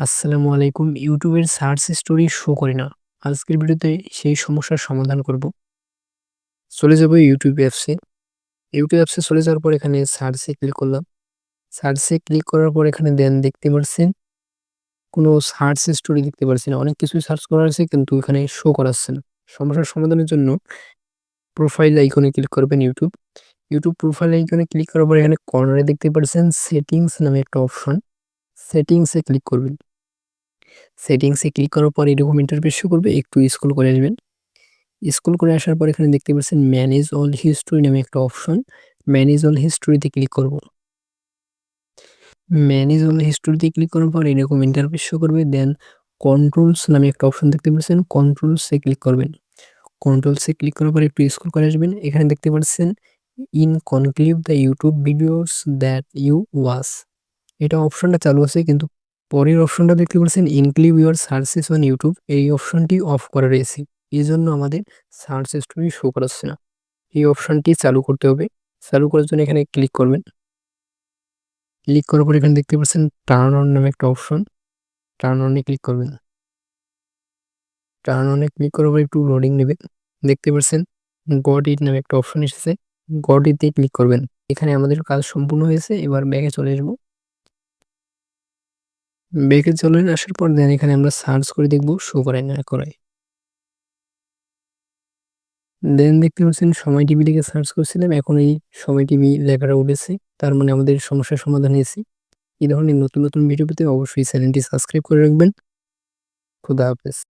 আসসালামু আলাইকুম। ইউটিউবের সার্চ স্টোরি শো করে না। আজকের ভিডিওতে সেই সমস্যার সমাধান করব। চলে যাব ইউটিউব অ্যাপসে। ইউটিউব অ্যাপসে চলে যাওয়ার পর এখানে সার্চে ক্লিক করলাম। সার্চে ক্লিক করার পর এখানে দেন দেখতে পারছেন, কোনো সার্চ স্টোরি দেখতে পারছি না। অনেক কিছুই সার্চ করা আছে, কিন্তু এখানে শো করাচ্ছে না। সমস্যার সমাধানের জন্য প্রোফাইল আইকনে ক্লিক করবেন ইউটিউব। ইউটিউব প্রোফাইল আইকনে ক্লিক করার পর এখানে কর্নারে দেখতে পারছেন সেটিংস নামে একটা অপশন। সেটিংসে ক্লিক করবেন। সেটিংসে ক্লিক করার পর এরকম ইন্টারফেস শো করবে। একটু স্ক্রল করে আসবেন। স্ক্রল করে আসার পর এখানে দেখতে পাচ্ছেন ম্যানেজ অল হিস্টরি নামে একটা অপশন। ম্যানেজ অল হিস্টরিতে ক্লিক করব। ম্যানেজ অল হিস্টরিতে ক্লিক করার পর এরকম ইন্টারফেস শো করবে। দেন কন্ট্রোলস নামে একটা অপশন দেখতে পাচ্ছেন। কন্ট্রোলসে ক্লিক করবেন। কন্ট্রোলসে ক্লিক করার পর একটু স্ক্রল করে আসবেন। এখানে দেখতে পাচ্ছেন include the YouTube videos that you watch. এটা অপশনটা চালু আছে, কিন্তু পরের অপশনটা দেখতে পাচ্ছেন include your searches on YouTube এই অপশনটি অফ করা রয়েছে। এই জন্য আমাদের সার্চ স্টোরি শো করাচ্ছে না। এই অপশনটি চালু করতে হবে। চালু করার জন্য এখানে ক্লিক করবেন। ক্লিক করার পর এখানে দেখতে পাচ্ছেন টার্ন অন নামে একটা অপশন টার্ন অনে ক্লিক করবেন। টার্ন অনে ক্লিক করার পর একটু লোডিং নেবে দেখতে পাচ্ছেন গড ইট নামে একটা অপশন এসেছে। গড ইতে ক্লিক করবেন। এখানে আমাদের কাজ সম্পূর্ণ হয়েছে। এবার ব্যাগে চলে আসব। ব্যাকে চলে আসার পর দেন এখানে আমরা সার্চ করে দেখব শো করায় না করায় দেন দেখতে পাচ্ছেন সময় টিভি লিখে সার্চ করছিলাম, এখন এই সময় টিভি লেখাটা উঠেছে, তার মানে আমাদের সমস্যার সমাধান হয়েছে। এই ধরনের নতুন নতুন ভিডিও পেতে অবশ্যই চ্যানেলটি সাবস্ক্রাইব করে রাখবেন। খুদা হাফেজ।